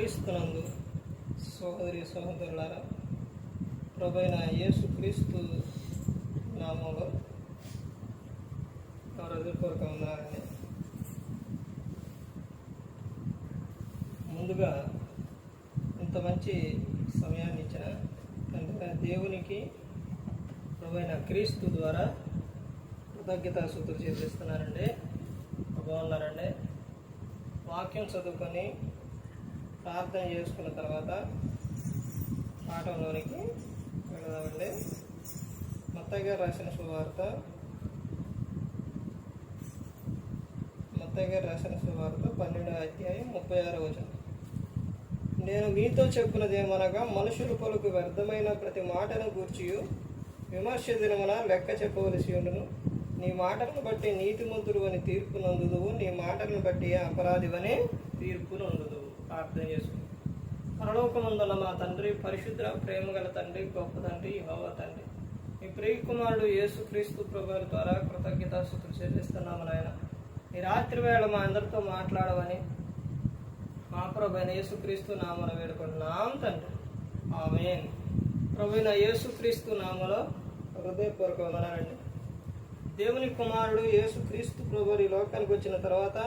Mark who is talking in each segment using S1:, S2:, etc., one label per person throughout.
S1: క్రీస్తునందు సహోదరి సహోదరులారా ప్రభైన యేసు క్రీస్తు నామంలో నా ఉన్నారని ముందుగా ఇంత మంచి సమయాన్ని ఇచ్చిన తండ్రి దేవునికి ప్రభైన క్రీస్తు ద్వారా కృతజ్ఞతాసూతులు చేపిస్తున్నారండి బాగున్నారండి? వాక్యం చదువుకొని ప్రార్థన చేసుకున్న తర్వాత పాఠంలోనికి వెళదామండి. మత్తయ్య గారు రాసిన సువార్త మత్తయ్య గారు రాసిన సువార్త పన్నెండవ అధ్యాయం ముప్పై ఆరో వచనం. నేను మీతో చెప్పినదేమనగా మనుషులు పలుకు వ్యర్థమైన ప్రతి మాటను గూర్చి విమర్శ దినమున లెక్క చెప్పవలసి ఉండును. నీ మాటలను బట్టి నీతిమంతుడు అని తీర్పు నందుదువు నీ మాటలను బట్టి అపరాధివని తీర్పు ప్రార్థన చేసుకుని పరలోకమందుల మా తండ్రి పరిశుద్ర ప్రేమ గల తండ్రి గొప్ప తండ్రి హోవ తండ్రి. మీ ప్రియ కుమారుడు యేసుక్రీస్తు ప్రభు ద్వారా కృతజ్ఞతాస్తుతులు చెల్లిస్తున్నాము నాయన. ఈ రాత్రి వేళ మా అందరితో మాట్లాడవని మా ప్రభు యేసుక్రీస్తు నామన వేడుకుంటున్నాం తండ్రి. ఆమెన్. ప్రభుైన యేసుక్రీస్తు నామలో హృదయపూర్వకమనండి దేవుని కుమారుడు యేసుక్రీస్తు ప్రభు ఈ లోకానికి వచ్చిన తర్వాత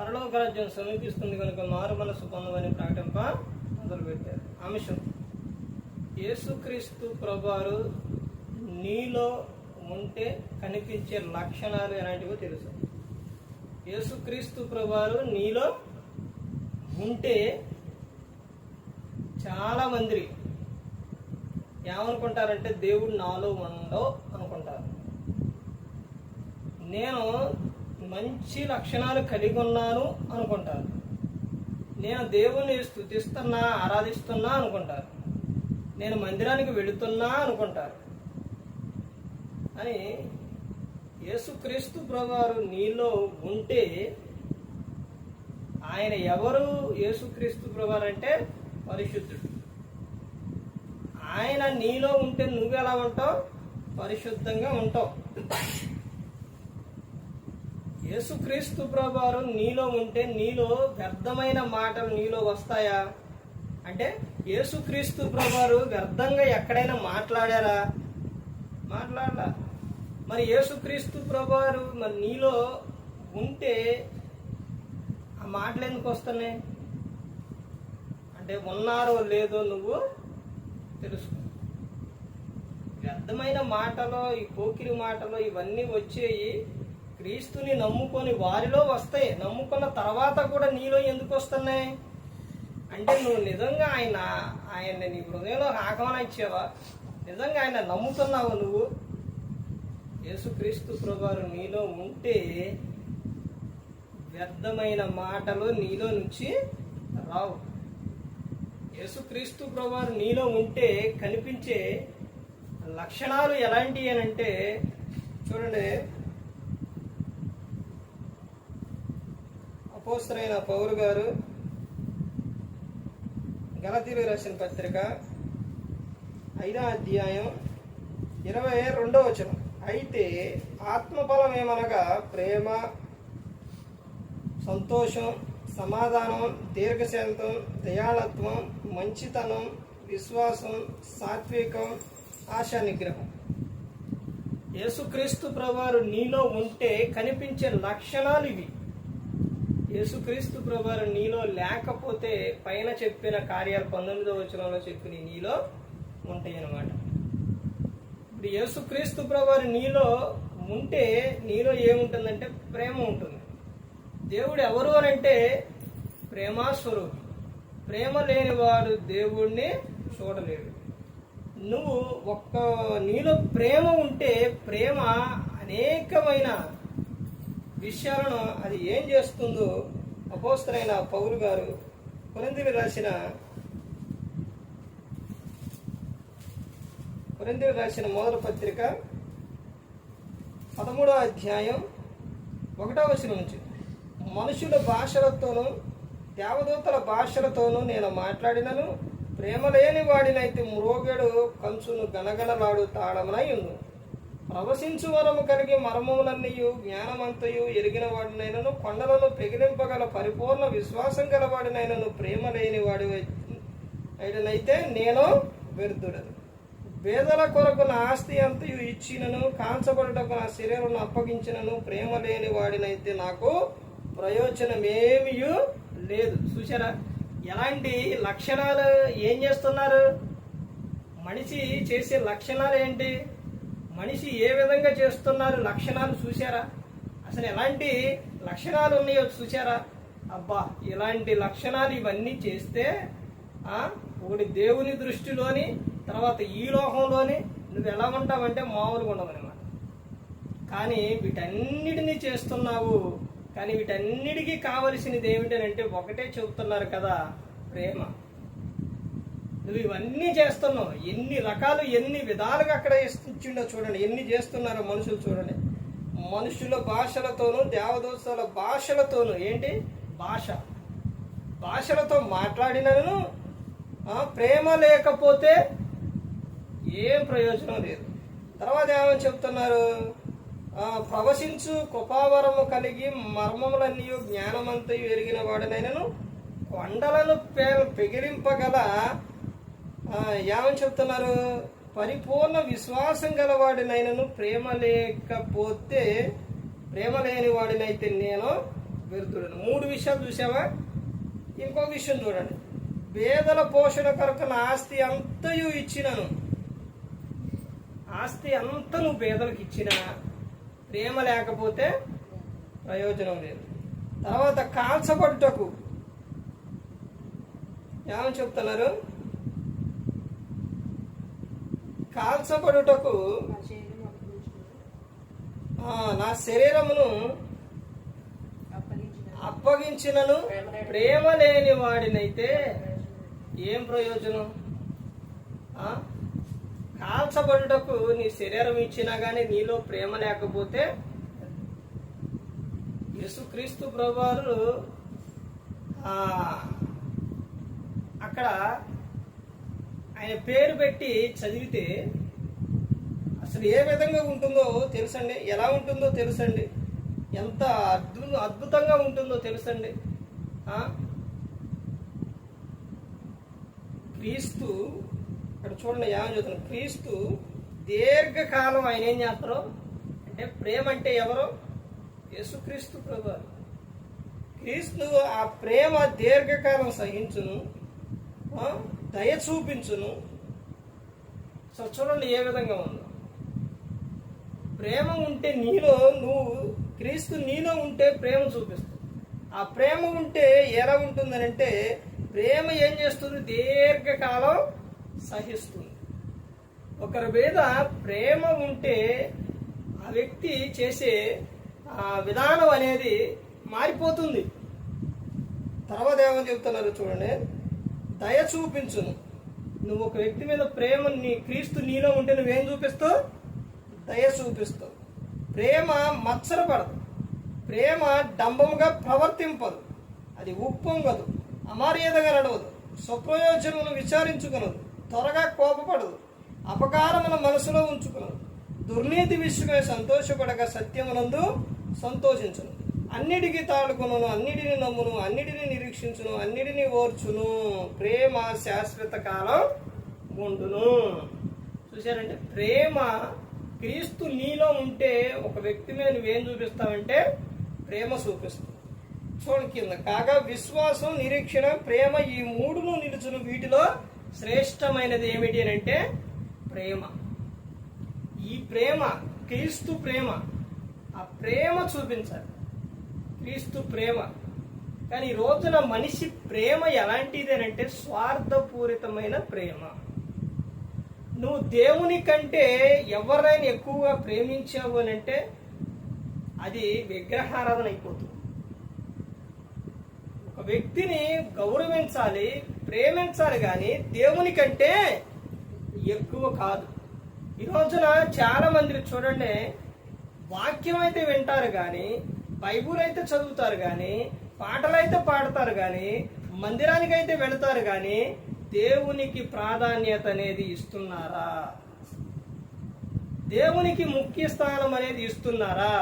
S1: పరలోక రాజ్యం సమీపిస్తుంది కనుక మారుమనసు పొందమని ప్రకటింప మొదలుపెట్టారు. అంశం యేసుక్రీస్తు ప్రభువారు నీలో ఉంటే కనిపించే లక్షణాలు ఎలాంటివో తెలుసు. యేసుక్రీస్తు ప్రభువారు నీలో ఉంటే చాలా మంది ఏమనుకుంటారంటే దేవుడు నాలో ఉండవు అనుకుంటారు. నేను మంచి లక్షణాలు కలిగి ఉన్నాను అనుకుంటారు. నేను దేవుణ్ణి స్థుతిస్తున్నా ఆరాధిస్తున్నా అనుకుంటారు. నేను మందిరానికి వెళుతున్నా అనుకుంటారు. అని యేసుక్రీస్తు ప్రభువారు నీలో ఉంటే ఆయన ఎవరు యేసుక్రీస్తు ప్రభువారు అంటే పరిశుద్ధుడు. ఆయన నీలో ఉంటే నువ్వు ఎలా ఉంటావు? పరిశుద్ధంగా ఉంటావు. యేసుక్రీస్తు ప్రభువారు నీలో ఉంటే నీలో వ్యర్థమైన మాటలు నీలో వస్తాయా? అంటే యేసుక్రీస్తు ప్రభువారు వ్యర్థంగా ఎక్కడైనా మాట్లాడారా? మాట్లాడలా. మరి యేసుక్రీస్తు ప్రభువారు మరి నీలో ఉంటే ఆ మాటలు ఎందుకు వస్తున్నాయి? అంటే ఉన్నారో లేదో నువ్వు తెలుసుకో. వ్యర్థమైన మాటలో ఈ పోకిరి మాటలో ఇవన్నీ వచ్చేయి క్రీస్తుని నమ్ముకొని వారిలో వస్తాయి నమ్ముకున్న తర్వాత కూడా నీలో ఎందుకు వస్తున్నాయి? అంటే నువ్వు నిజంగా ఆయన ఆయన నీ హృదయంలో ఆగమన ఇచ్చావా? నిజంగా ఆయన నమ్ముతున్నావు నువ్వు? యేసుక్రీస్తు ప్రభువారు నీలో ఉంటే వ్యర్థమైన మాటలు నీలో నుంచి రావు. యేసుక్రీస్తు ప్రభువారు నీలో ఉంటే కనిపించే లక్షణాలు ఎలాంటివి అని అంటే చూడండి అపోస్తరైన పౌరు గారు గలతీలు రాసిన పత్రిక ఐదో అధ్యాయం ఇరవై రెండో వచనం. అయితే ఆత్మఫలం ఏమనగా ప్రేమ సంతోషం సమాధానం దీర్ఘశాంతం దయాళత్వం మంచితనం విశ్వాసం సాత్వికం ఆశా నిగ్రహం యేసుక్రీస్తు ప్రభువారు నీలో ఉంటే కనిపించే లక్షణాలు ఇవి. యేసుక్రీస్తు ప్రభువారు నీలో లేకపోతే పైన చెప్పిన కార్యాలు పంతొమ్మిదో వచనంలో చెప్పిన నీలో ఉంటాయి అన్నమాట ఇప్పుడు యేసుక్రీస్తు ప్రభువారు నీలో ఉంటే నీలో ఏముంటుందంటే ప్రేమ ఉంటుంది. దేవుడు ఎవరు అని అంటే ప్రేమాస్వరూపి. ప్రేమ లేనివాడు దేవుణ్ణి చూడలేడు. నువ్వు ఒక్క నీలో ప్రేమ ఉంటే ప్రేమ అనేకమైన విషయాలను అది ఏం చేస్తుందో అపోస్తరైన పౌరు గారు కొరిందిని రాసిన కొరిందిని రాసిన మొదటి పత్రిక పదమూడవ అధ్యాయం ఒకటో వచనం నుంచి. మనుషుల భాషలతోనూ దేవదూతల భాషలతోనూ నేను మాట్లాడినను ప్రేమ లేని వాడినైతే మ్రోగెడు కంచును గనగనలాడు తాళమునై ఉంది ప్రవశించు వరము కలిగి మర్మములన్నయు జ్ఞానమంతయు ఎరిగిన వాడినైనను కొండలను పెగిలింపగల పరిపూర్ణ విశ్వాసం గలవాడినైనను ప్రేమ లేని వాడి అయినైతే నేను వ్యర్థుడను. పేదల కొరకు నా ఆస్తి అంతయు ఇచ్చినను కాంచబడుటకు నా శరీరం అప్పగించినను ప్రేమ లేని వాడినైతే నాకు ప్రయోజనమేమీ లేదు. చూసారా ఎలాంటి లక్షణాలు ఏం చేస్తున్నారు? మనిషి చేసే లక్షణాలు ఏంటి? మనిషి ఏ విధంగా చేస్తున్నారు లక్షణాలు చూశారా? అసలు ఎలాంటి లక్షణాలు ఉన్నాయో చూశారా? అబ్బా ఇలాంటి లక్షణాలు ఇవన్నీ చేస్తే ఒకటి దేవుని దృష్టిలోని తర్వాత ఈ లోకంలోని నువ్వు ఎలా ఉంటావంటే మామూలుగా ఉండవనమాట కానీ వీటన్నిటినీ చేస్తున్నావు కానీ వీటన్నిటికీ కావలసినది అంటే ఒకటే చెబుతున్నారు కదా ప్రేమ. నువ్వు ఇవన్నీ చేస్తున్నావు. ఎన్ని రకాలు ఎన్ని విధాలుగా అక్కడ ఇచ్చిండో చూడండి. ఎన్ని చేస్తున్నారో మనుషులు చూడండి. మనుషుల భాషలతోనూ దేవదోసాల భాషలతోనూ ఏంటి? భాష. భాషలతో మాట్లాడినను ప్రేమ లేకపోతే ఏం ప్రయోజనం లేదు. తర్వాత ఏమని చెప్తున్నారు? ప్రవశించు కృపావరము కలిగి మర్మములన్నీ జ్ఞానమంతయు ఎరిగిన వాడినైనను కొండలను పే పెగిలింపగల ఏమని చెప్తున్నారు? పరిపూర్ణ విశ్వాసం గలవాడినైనను ప్రేమ లేకపోతే ప్రేమ లేని వాడినైతే నేను వ్యర్థుడను. మూడు విషయాలు చూసావా ఇంకో విషయం చూడండి. పేదల పోషణ కొరకు నా ఆస్తి అంతయు ఇచ్చినను. ఆస్తి అంతా నువ్వు పేదలకు ఇచ్చినా ప్రేమ లేకపోతే ప్రయోజనం లేదు. తర్వాత కాల్చబడుటకు ఏమని చెప్తున్నారు? కాల్చబడుటకు ఆ, నా శరీరమును అప్పగించినను. ప్రేమ లేని వాడినైతే ఏం ప్రయోజనం? ఆ? కాల్చబడుటకు నీ శరీరం ఇచ్చినా గానీ నీలో ప్రేమ లేకపోతే యేసుక్రీస్తు ప్రభువారు ఆ, అక్కడ ఆయన పేరు పెట్టి చదివితే అసలు ఏ విధంగా ఉంటుందో తెలుసండి? ఎలా ఉంటుందో తెలుసండి? ఎంత అద్భుత అద్భుతంగా ఉంటుందో తెలుసండి? క్రీస్తు ఇక్కడ చూడండి ఏమని చెప్తున్నాను క్రీస్తు దీర్ఘకాలం ఆయన ఏం చేస్తారు? అంటే ప్రేమ అంటే ఎవరు? యేసుక్రీస్తు ప్రభు. క్రీస్తు ఆ ప్రేమ దీర్ఘకాలం సహించును. దయ చూపించును. సో చూడండి ఏ విధంగా ఉందో. ప్రేమ ఉంటే నీలో నువ్వు క్రీస్తు నీలో ఉంటే ప్రేమ చూపిస్తుంది. ఆ ప్రేమ ఉంటే ఎలా ఉంటుందనంటే ప్రేమ ఏం చేస్తుంది? దీర్ఘకాలం సహిస్తుంది. ఒకరి మీద ప్రేమ ఉంటే ఆ వ్యక్తి చేసే ఆ విధానం అనేది మారిపోతుంది. తర్వాత ఏమని చెప్తున్నారు చూడండి. దయ చూపించును. నువ్వు ఒక వ్యక్తి మీద ప్రేమ నీ క్రీస్తు నీలో ఉంటే నువ్వేం చూపిస్తావు? దయ చూపిస్తావు. ప్రేమ మత్సరపడదు ప్రేమ డంబముగా ప్రవర్తింపదు. అది ఉప్పొంగదు. అమర్యాదగా నడవదు. స్వప్రయోజనమును విచారించుకునదు. త్వరగా కోపపడదు. అపకారమును మనసులో ఉంచుకునదు. దుర్నీతి విషయమై సంతోషపడక సత్యమునందు సంతోషించును. అన్నిటికీ తాడుకును అన్నిటిని నమ్మును అన్నిటిని నిరీక్షించును అన్నిటిని ఓర్చును. ప్రేమ శాశ్వత కాలం ఉండును. చూశారంటే ప్రేమ క్రీస్తు నీలో ఉంటే ఒక వ్యక్తి మీద నువ్వేం చూపిస్తావంటే ప్రేమ చూపిస్తావు చూడండి కింద. కాగా విశ్వాసం నిరీక్షణ ప్రేమ ఈ మూడును నిలుచును. వీటిలో శ్రేష్టమైనది ఏమిటి అని అంటే ప్రేమ. ఈ ప్రేమ క్రీస్తు ప్రేమ ఆ ప్రేమ చూపించాలి. క్రీస్తు ప్రేమ. కానీ ఈ రోజున మనిషి ప్రేమ ఎలాంటిది అని అంటే స్వార్థపూరితమైన ప్రేమ. నువ్వు దేవుని కంటే ఎవరినైనా ఎక్కువగా ప్రేమించావు అని అంటే అది విగ్రహారాధన అయిపోతుంది. ఒక వ్యక్తిని గౌరవించాలి ప్రేమించాలి కానీ దేవుని కంటే ఎక్కువ కాదు. ఈ రోజున చాలా మంది చూడండి వాక్యం అయితే వింటారు కానీ బైబుల్ అయితే చదువుతారు కానీ పాటలు అయితే పాడతారు కానీ మందిరానికి అయితే వెళతారు కానీ దేవునికి ప్రాధాన్యత అనేది ఇస్తున్నారా? దేవునికి ముఖ్య స్థానం అనేది ఇస్తున్నారా?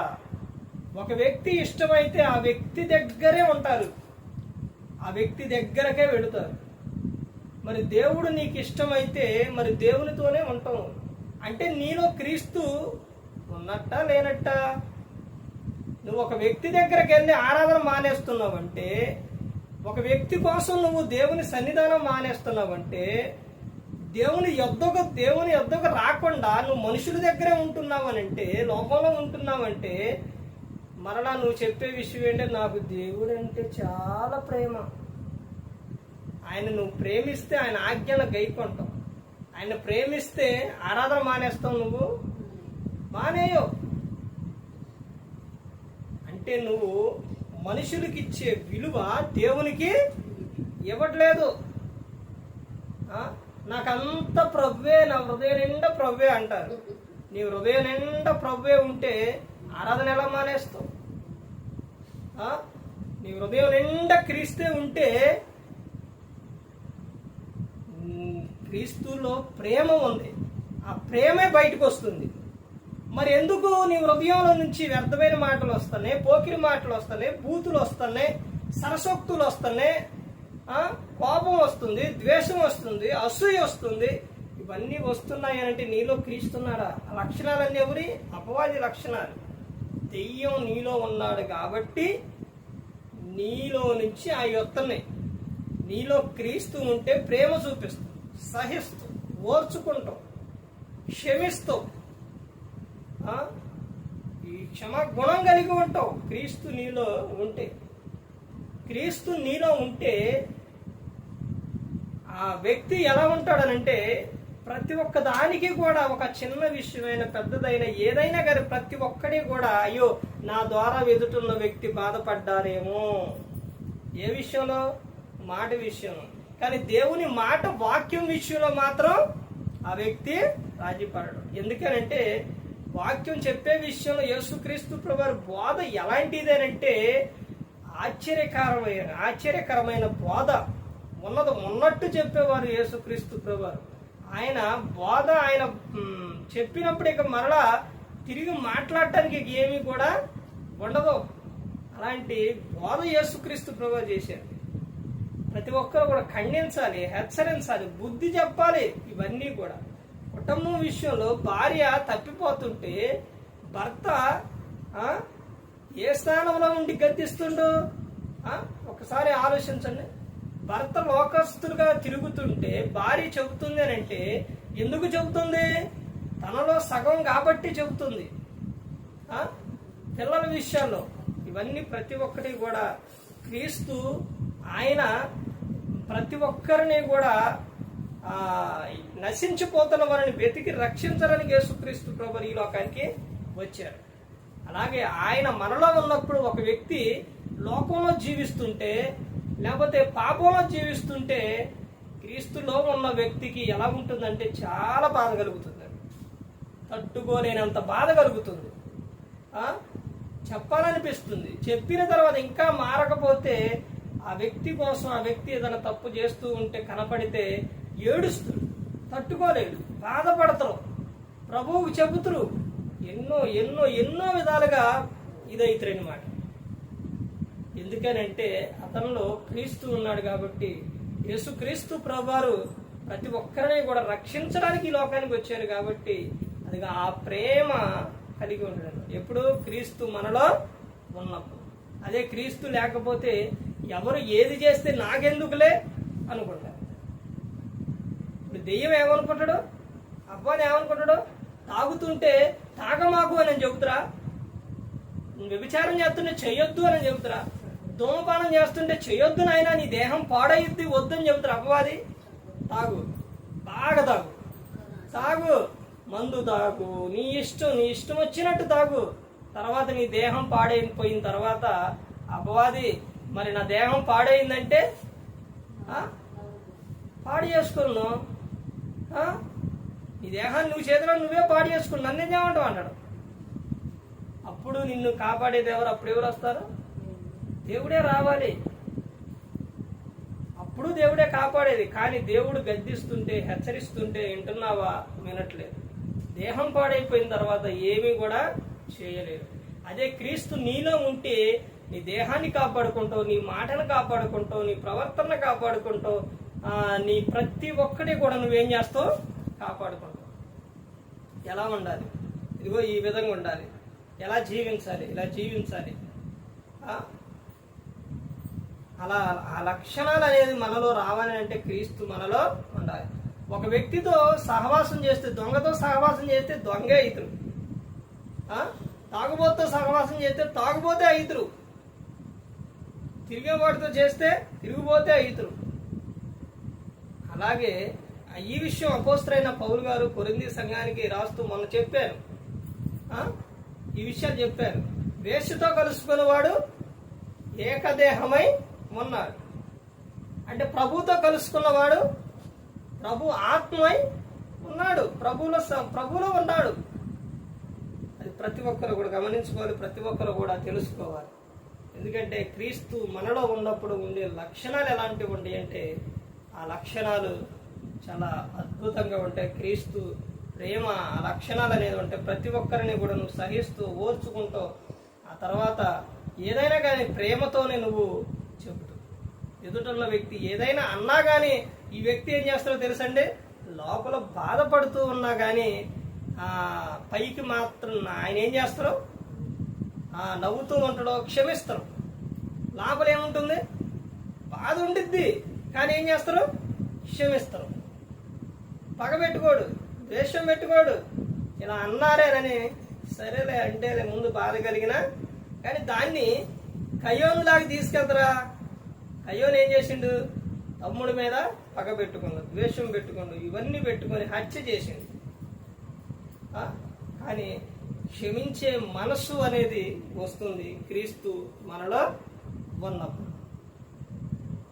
S1: ఒక వ్యక్తి ఇష్టమైతే ఆ వ్యక్తి దగ్గరే ఉంటారు. ఆ వ్యక్తి దగ్గరకే వెళుతారు. మరి దేవుడు నీకు ఇష్టమైతే మరి దేవునితోనే ఉంటాం అంటే నీలో క్రీస్తు ఉన్నట్ట లేనట్టా? నువ్వు ఒక వ్యక్తి దగ్గరికి వెళ్ళి ఆరాధన మానేస్తున్నావంటే ఒక వ్యక్తి కోసం నువ్వు దేవుని సన్నిధానం మానేస్తున్నావంటే దేవుని యొద్దకు దేవుని యొద్దకు రాకుండా నువ్వు మనుషుల దగ్గరే ఉంటున్నావనంటే లోకంలో ఉంటున్నావంటే మరలా నువ్వు చెప్పే విషయం ఏంటంటే నాకు దేవుడు అంటే చాలా ప్రేమ. ఆయన నువ్వు ప్రేమిస్తే ఆయన ఆజ్ఞను గైకొంటావు. ఆయన ప్రేమిస్తే ఆరాధన మానేస్తావు నువ్వు. మానేయో. అంటే నువ్వు మనుషులకి ఇచ్చే విలువ దేవునికి ఇవ్వట్లేదు. నాకంత ప్రవ్వే నా హృదయం నిండా ప్రవ్వే అంటారు. నీ హృదయం నిండా ప్రవ్వే ఉంటే ఆరాధన ఎలా మానేస్తావు? నీ హృదయం నిండా క్రీస్తే ఉంటే క్రీస్తులో ప్రేమ ఉంది. ఆ ప్రేమే బయటకు వస్తుంది మరి ఎందుకు నీ హృదయంలో నుంచి వ్యర్థమైన మాటలు వస్తున్నాయి? పోకిరి మాటలు వస్తున్నాయి బూతులు వస్తున్నాయి సరసోక్తులు వస్తున్నాయి కోపం వస్తుంది ద్వేషం వస్తుంది అసూయ వస్తుంది. ఇవన్నీ వస్తున్నాయి అంటే నీలో క్రీస్తున్నాడా? ఆ లక్షణాలన్నీ ఎవరి? అపవాది లక్షణాలు. దెయ్యం నీలో ఉన్నాడు కాబట్టి నీలో నుంచి ఆ వస్తున్నాయి. నీలో క్రీస్తు ఉంటే ప్రేమ చూపిస్తూ సహిస్తూ ఓర్చుకుంటాం క్షమిస్తూ. ఈ క్షమ గుణం కలిగి ఉంటావు. క్రీస్తు నీలో ఉంటే. క్రీస్తు నీలో ఉంటే ఆ వ్యక్తి ఎలా ఉంటాడనంటే ప్రతి ఒక్క దానికి కూడా ఒక చిన్న విషయమైన పెద్దదైన ఏదైనా కానీ ప్రతి ఒక్కడి కూడా అయ్యో నా ద్వారా ఎదుటిన్న వ్యక్తి బాధపడ్డారేమో. ఏ విషయంలో? మాట విషయంలో. కానీ దేవుని మాట వాక్యం విషయంలో మాత్రం ఆ వ్యక్తి రాజీపడడు. ఎందుకనంటే వాక్యం చెప్పే విషయంలో యేసుక్రీస్తు ప్రభు బోధ ఎలాంటిదేనంటే ఆశ్చర్యకరమైన ఆశ్చర్యకరమైన బోధ. ఉన్నది ఉన్నట్టు చెప్పేవారు యేసుక్రీస్తు ప్రభు ఆయన బోధ ఆయన చెప్పినప్పుడు ఇక మరలా తిరిగి మాట్లాడటానికి ఏమీ కూడా ఉండదు. అలాంటి బోధ యేసుక్రీస్తు ప్రభు చేశారు. ప్రతి ఒక్కరు కూడా ఖండించాలి హెచ్చరించాలి బుద్ధి చెప్పాలి ఇవన్నీ కూడా. కుటుంబం విషయంలో భార్య తప్పిపోతుంటే భర్త ఏ స్థానంలో ఉండి గద్దిస్తుండు? ఒకసారి ఆలోచించండి. భర్త లోకస్తులుగా తిరుగుతుంటే భార్య చెబుతుంది అని అంటే ఎందుకు చెబుతుంది? తనలో సగం కాబట్టి చెబుతుంది. పిల్లల విషయాల్లో ఇవన్నీ ప్రతి ఒక్కటి కూడా క్రీస్తు ఆయన ప్రతి ఒక్కరిని కూడా నశించిపోతున్న వారిని వెతికి రక్షించడానికి యేసుక్రీస్తు ప్రభు ఈ లోకానికి వచ్చారు. అలాగే ఆయన మనలో ఉన్నప్పుడు ఒక వ్యక్తి లోకంలో జీవిస్తుంటే లేకపోతే పాపంలో జీవిస్తుంటే క్రీస్తులో ఉన్న వ్యక్తికి ఎలా ఉంటుందంటే చాలా బాధ కలుగుతుంది. తట్టుకోలేనంత బాధ కలుగుతుంది. చెప్పాలనిపిస్తుంది. చెప్పిన తర్వాత ఇంకా మారకపోతే ఆ వ్యక్తి కోసం ఆ వ్యక్తి ఏదైనా తప్పు చేస్తూ ఉంటే కనపడితే ఏడుస్తురు. తట్టుకోలేడు బాధపడతారు. ప్రభువు చెబుతురు ఎన్నో ఎన్నో ఎన్నో విధాలుగా ఇదైతారనమాట ఎందుకనంటే అతనిలో క్రీస్తు ఉన్నాడు కాబట్టి యేసుక్రీస్తు ప్రభువారు ప్రతి ఒక్కరిని కూడా రక్షించడానికి ఈ లోకానికి వచ్చారు కాబట్టి అది ఆ ప్రేమ కలిగి ఉండడం. ఎప్పుడు క్రీస్తు మనలో ఉన్నప్పుడు. అదే క్రీస్తు లేకపోతే ఎవరు ఏది చేస్తే నాకెందుకులే అనుకుంటారు. దెయ్యం ఏమనుకుంటాడు? అబ్బాని ఏమనుకుంటాడు? తాగుతుంటే తాగమాకు అని చెబుతురా. వ్యభిచారం చేస్తుంటే చెయ్యొద్దు అని చెబుతురా. ధూమపానం చేస్తుంటే చెయ్యొద్దు నాయన నీ దేహం పాడయిద్ది వద్దని చెబుతారు. అపవాది తాగు. బాగా తాగు. తాగు. మందు తాగు. నీ ఇష్టం నీ ఇష్టం వచ్చినట్టు తాగు. తర్వాత నీ దేహం పాడైపోయిన తర్వాత అపవాది మరి నా దేహం పాడైందంటే పాడు చేసుకున్నాను ఆ? నీ దేహాన్ని నువ్వు చేతిలో నువ్వే పాడు చేసుకుని నన్ను చేయమంటావు అన్నాడు. అప్పుడు నిన్ను కాపాడేది ఎవరు అప్పుడు ఎవరు వస్తారు? దేవుడే రావాలి. అప్పుడు దేవుడే కాపాడేది. కానీ దేవుడు గద్దిస్తుంటే హెచ్చరిస్తుంటే వింటున్నావా? వినట్లేదు. దేహం పాడైపోయిన తర్వాత ఏమీ కూడా చేయలేదు. అదే క్రీస్తు నీలో ఉంటే నీ దేహాన్ని కాపాడుకుంటావు నీ మాటను కాపాడుకుంటావు నీ ప్రవర్తన కాపాడుకుంటావు నీ ప్రతి ఒక్కటి కూడా నువ్వేం చేస్తావు? కాపాడుకుంటావు. ఎలా ఉండాలి? ఇదిగో ఈ విధంగా ఉండాలి. ఎలా జీవించాలి? ఇలా జీవించాలి. అలా ఆ లక్షణాలు అనేది మనలో రావాలి అంటే క్రీస్తు మనలో ఉండాలి. ఒక వ్యక్తితో సహవాసం చేస్తే దొంగతో సహవాసం చేస్తే దొంగే ఇతరు తాగుబోతుతో సహవాసం చేస్తే తాగుబోతే ఇతరు తిరిగేవాడితో చేస్తే తిరిగిపోతే ఇతరు అలాగే ఈ విషయం అపోస్తరైన పౌలు గారు కొరింది సంఘానికి రాస్తూ మొన్న చెప్పారు. ఈ విషయాలు చెప్పారు. వేషతో కలుసుకునేవాడు ఏకదేహమై ఉన్నాడు అంటే ప్రభుతో కలుసుకున్నవాడు ప్రభు ఆత్మై ఉన్నాడు. ప్రభులో ప్రభులో ఉన్నాడు. అది ప్రతి ఒక్కరు కూడా గమనించుకోవాలి ప్రతి ఒక్కరు కూడా తెలుసుకోవాలి. ఎందుకంటే క్రీస్తు మనలో ఉన్నప్పుడు ఉండే లక్షణాలు ఎలాంటివి ఉంటాయి అంటే ఆ లక్షణాలు చాలా అద్భుతంగా ఉంటాయి. క్రీస్తు ప్రేమ ఆ లక్షణాలు అనేది ఉంటాయి ప్రతి ఒక్కరిని కూడా నువ్వు సహిస్తూ ఓర్చుకుంటూ ఆ తర్వాత ఏదైనా కానీ ప్రేమతోనే నువ్వు చెబుతూ. ఎదుటన్న వ్యక్తి ఏదైనా అన్నా కానీ ఈ వ్యక్తి ఏం చేస్తారో తెలుసండి? లోపల బాధపడుతూ ఉన్నా కానీ ఆ పైకి మాత్రం ఆయన ఏం చేస్తారు ఆ నవ్వుతూ ఉంటాడో క్షమిస్తారు లోపల ఏముంటుంది? బాధ ఉండిద్ది. కానీ ఏం చేస్తారు? క్షమిస్తారు. పగ పెట్టుకోడు ద్వేషం పెట్టుకోడు. ఇలా అన్నారేనని సరేలే అంటేలే ముందు బాధ కలిగిన. కానీ దాన్ని కయ్యోను దాకా తీసుకెళ్తారా? కయ్యోను ఏం చేసిండు? తమ్ముడి మీద పగ పెట్టుకుండు ద్వేషం పెట్టుకుండు ఇవన్నీ పెట్టుకొని హత్య చేసిండు. కానీ క్షమించే మనస్సు అనేది వస్తుంది క్రీస్తు మనలో ఉన్నప్పుడు.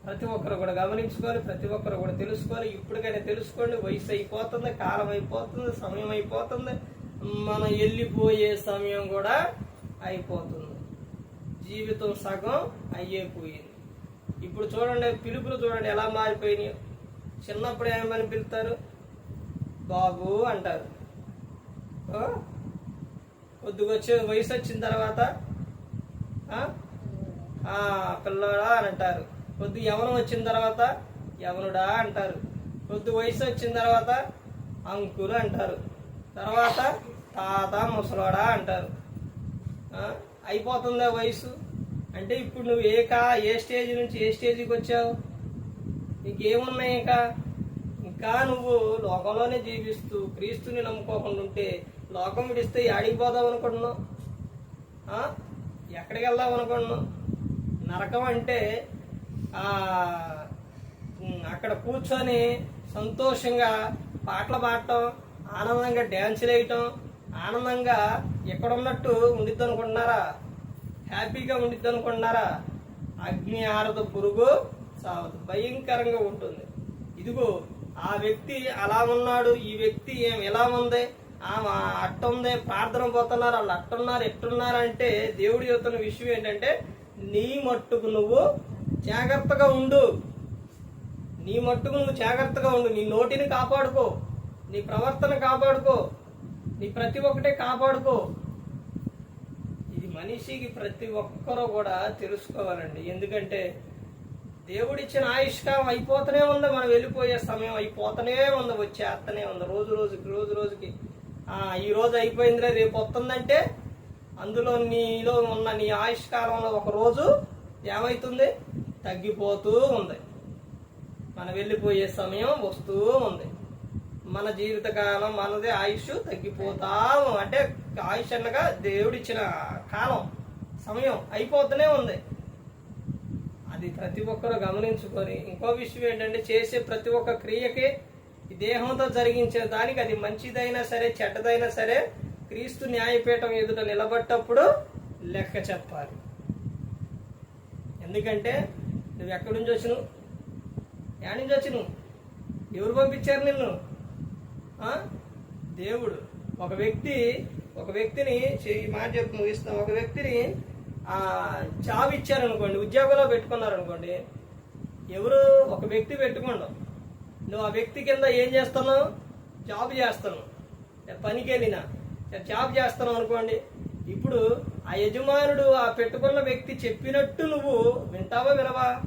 S1: ప్రతి ఒక్కరు కూడా గమనించుకోవాలి ప్రతి ఒక్కరు కూడా తెలుసుకోవాలి ఇప్పటికైనా తెలుసుకోండి. వయసు అయిపోతుంది కాలం అయిపోతుంది సమయం అయిపోతుంది. మనం వెళ్ళిపోయే సమయం కూడా అయిపోతుంది. జీవితం సగం అయ్యేపోయింది. ఇప్పుడు చూడండి పిలుపులు చూడండి ఎలా మారిపోయినాయి. చిన్నప్పుడు ఏమని పిలుస్తారు? బాబు అంటారు. కొద్దిగా వచ్చే వయసు వచ్చిన తర్వాత పిల్లడా పిల్లోడా అని అంటారు. కొద్ది యవనం వచ్చిన తర్వాత యవనుడా అంటారు. కొద్ది వయసు వచ్చిన తర్వాత అంకులు అంటారు. తర్వాత తాత ముసలోడా అంటారు. ఆ? అయిపోతుందా వయసు? అంటే ఇప్పుడు నువ్వు ఏ కా ఏ స్టేజ్ నుంచి ఏ స్టేజ్కి వచ్చావు? నీకేమున్నాయి ఇంకా? ఇంకా నువ్వు లోకంలోనే జీవిస్తూ క్రీస్తుని నమ్ముకోకుండా ఉంటే లోకం విడిస్తే ఆడికి పోదాం అనుకుంటున్నావు? ఎక్కడికి వెళ్దాం అనుకుంటున్నావు? నరకం అంటే అక్కడ కూర్చొని సంతోషంగా పాటలు పాడటం ఆనందంగా డ్యాన్సులు వేయటం ఆనందంగా ఎక్కడ ఉన్నట్టు ఉండిద్ది అనుకుంటున్నారా హ్యాపీగా ఉండిద్ది అనుకుంటున్నారా అగ్ని ఆరదు పురుగు సావదు భయంకరంగా ఉంటుంది. ఇదిగో ఆ వ్యక్తి అలా ఉన్నాడు ఈ వ్యక్తి ఏం ఎలా ఉంది? ఆమె అట్ట ఉంది ప్రార్థన పోతున్నారు వాళ్ళు అట్టున్నారు ఎట్టున్నారు అంటే దేవుడు చెబుతున్న విషయం ఏంటంటే నీ మట్టుకు నువ్వు జాగ్రత్తగా ఉండు. నీ మట్టుకు నువ్వు జాగ్రత్తగా ఉండు. నీ నోటిని కాపాడుకో. నీ ప్రవర్తన కాపాడుకో. నీ ప్రతి ఒక్కటే కాపాడుకో. ఇది మనిషికి ప్రతి ఒక్కరూ కూడా తెలుసుకోవాలండి. ఎందుకంటే దేవుడిచ్చిన ఆయుష్కాలం అయిపోతూనే ఉంది. మనం వెళ్ళిపోయే సమయం అయిపోతూనే ఉంది. వచ్చేస్తూనే ఉంది. రోజు రోజుకి రోజు రోజుకి. ఈ రోజు అయిపోయిందిరా రేపు వస్తుందంటే అందులో నీలో ఉన్న నీ ఆయుష్కాలంలో ఒక రోజు ఏమవుతుంది తగ్గిపోతూ ఉంది. మనం వెళ్ళిపోయే సమయం వస్తూ ఉంది. మన జీవితకాలం మనదే ఆయుష్ తగ్గిపోతా అంటే ఆయుష్ అనగా దేవుడిచ్చిన కాలం సమయం అయిపోతూనే ఉంది. అది ప్రతి ఒక్కరూ గమనించుకొని ఇంకో విషయం ఏంటంటే చేసే ప్రతి ఒక్క క్రియకి ఈ దేహంతో జరిగించే దానికి అది మంచిదైనా సరే చెడ్డదైనా సరే క్రీస్తు న్యాయపీఠం ఎదుట నిలబడ్డప్పుడు లెక్క చెప్పాలి. ఎందుకంటే నువ్వు ఎక్కడి నుంచి వచ్చినావు? ఎక్కడి నుంచి వచ్చినావు? ఎవరు పంపించారు నిన్ను? దేవుడు. ఒక వ్యక్తి ఒక వ్యక్తిని చె- మాట చెప్పు ముగిస్తాం ఒక వ్యక్తిని జాబ్ ఇచ్చారనుకోండి ఉద్యోగంలో పెట్టుకున్నారనుకోండి ఎవరు ఒక వ్యక్తి పెట్టుకోండు. నువ్వు ఆ వ్యక్తి కింద ఏం చేస్తున్నావు? జాబ్ చేస్తున్నావు. పనికి వెళ్ళినా జాబ్ చేస్తున్నావు అనుకోండి ఇప్పుడు ఆ యజమానుడు ఆ పెట్టుకున్న వ్యక్తి చెప్పినట్టు నువ్వు వింటావా వినవా?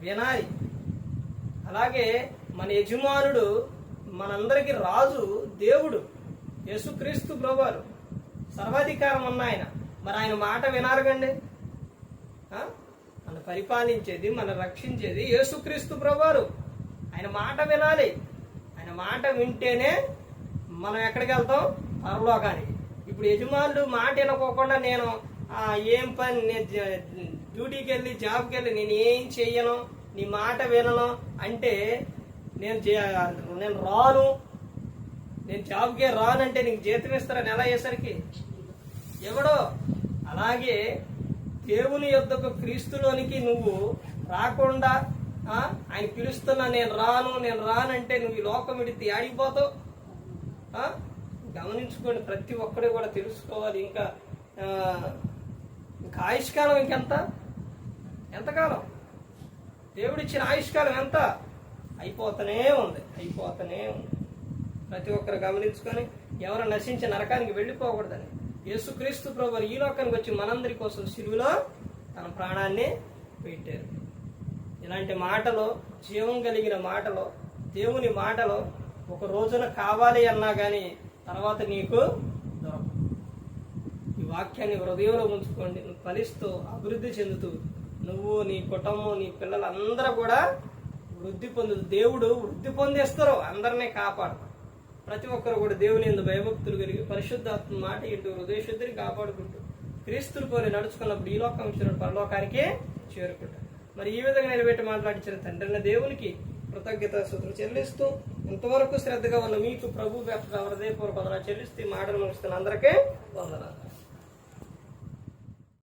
S1: వినాలి. అలాగే మన యజమానుడు మనందరికీ రాజు దేవుడు యేసుక్రీస్తు ప్రభువారు. సర్వాధికారం ఉన్న ఆయన. మరి ఆయన మాట వినారుగండి కండి. మన పరిపాలించేది మన రక్షించేది యేసుక్రీస్తు ప్రభువారు. ఆయన మాట వినాలి. ఆయన మాట వింటేనే మనం ఎక్కడికి వెళ్తాం? పరలోకానికి. ఇప్పుడు యజమానుడు మాట వినకోకుండా నేను ఏం పని? నేను డ్యూటీకి వెళ్ళి జాబ్కి వెళ్ళి నేను ఏం చెయ్యను? నీ మాట వినను అంటే నేను చేయాలి నేను రాను. నేను జాబ్కే రానంటే నీకు జీతం ఇస్తారా నెల అయ్యేసరికి? ఎవడో? అలాగే దేవుని యొద్దకు క్రీస్తులోనికి నువ్వు రాకుండా ఆయన పిలుస్తున్నా నేను రాను నేను రానంటే నువ్వు ఈ లోకం విడితే ఆడిపోతావు గమనించుకొని గమనించుకోండి ప్రతి ఒక్కడు కూడా తెలుసుకోవాలి. ఇంకా ఇంకా ఆయుష్కాలం ఇంకెంత? ఎంతకాలం? దేవుడిచ్చిన ఆయుష్కాలం ఎంత? అయిపోతూనే ఉంది అయిపోతూనే ఉంది. ప్రతి ఒక్కరు గమనించుకొని ఎవరు నశించి నరకానికి వెళ్ళిపోకూడదని. యేసుక్రీస్తు ప్రభు ఈ లోకానికి వచ్చి మనందరి కోసం సిలువులో తన ప్రాణాన్ని పెట్టారు. ఇలాంటి మాటలు జీవం కలిగిన మాటలు దేవుని మాటలు ఒక రోజున కావాలి అన్నా కానీ తర్వాత నీకు దొరకదు. ఈ వాక్యాన్ని హృదయంలో ఉంచుకోండి. నువ్వు ఫలిస్తూ అభివృద్ధి చెందుతూ నువ్వు నీ కుటుంబం నీ పిల్లలందరూ కూడా వృద్ధి పొందుతూ దేవుడు వృద్ధి పొందేస్తారు అందరినీ కాపాడు. ప్రతి ఒక్కరు కూడా దేవుని ఎందు భయభక్తులు కలిగి పరిశుద్ధాత్మ మాట ఇటు హృదయశుద్ధిని కాపాడుకుంటూ క్రీస్తులు పోలి నడుచుకున్నప్పుడు ఈ లోకం ఇచ్చిన పరలోకానికే చేరుకుంటారు. మరి ఈ విధంగా నిలబెట్టి మాట్లాడించిన తండ్రిన దేవునికి కృతజ్ఞత సూత్రం చెల్లిస్తూ ఇంతవరకు శ్రద్ధగా ఉన్న మీకు ప్రభు వ్యాప్త హృదయపూర్వక వందన చెల్లిస్తూ ఈ మాటలు ముగిస్తున్న అందరికీ వందనాలు.